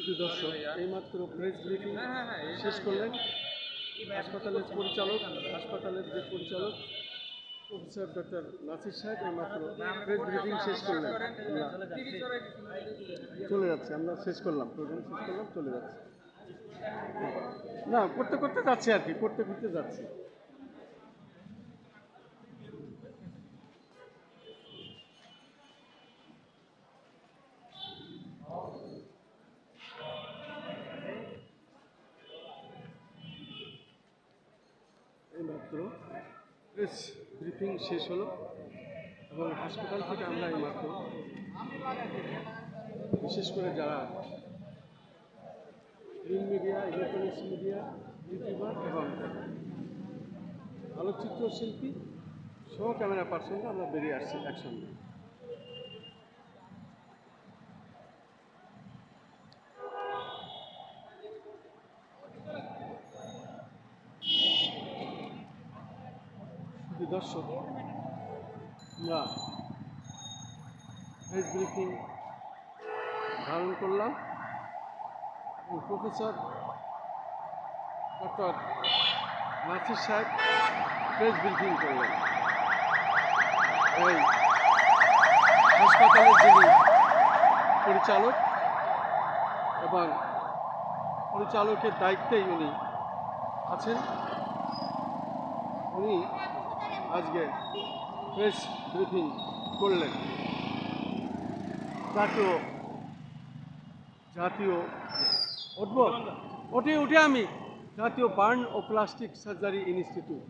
সুপ্রিয় দর্শক এইমাত্র প্রেস ব্রিফিং শেষ করলেন হাসপাতালের পরিচালক হাসপাতালের যে পরিচালক প্রফেসর ডক্টর নাসির সাহেব এইমাত্র প্রেস ব্রিফিং শেষ করলেন চলে যাচ্ছে আমরা শেষ করলাম প্রোগ্রাম শেষ করলাম চলে যাচ্ছে না করতে করতে যাচ্ছে আর কি করতে করতে যাচ্ছে এইমাত্র। প্রেস ব্রিফিং শেষ হলো। এবং হাসপাতাল থেকে আমরা এইমাত্র, বিশেষ করে যারা print media electronics media, YouTuber এবং আলোকচিত্র শিল্পী সহ ক্যামেরা পার্সনরা আমরা বেরিয়ে আসছি একসঙ্গে। দর্শক, আমরা প্রেস ব্রিফিং ধারণ করলাম প্রফেসর ডক্টর নাসির সাহেব প্রেস ব্রিফিং করলেন। এই হাসপাতালের যিনি পরিচালক এবং পরিচালকের দায়িত্বেই উনি আছেন, উনি আজকে প্রেস ব্রিফিং করলেন। জাতীয় জাতীয় উঠব ওটি উঠে আমি। জাতীয় বার্ন ও প্লাস্টিক সার্জারি ইনস্টিটিউট।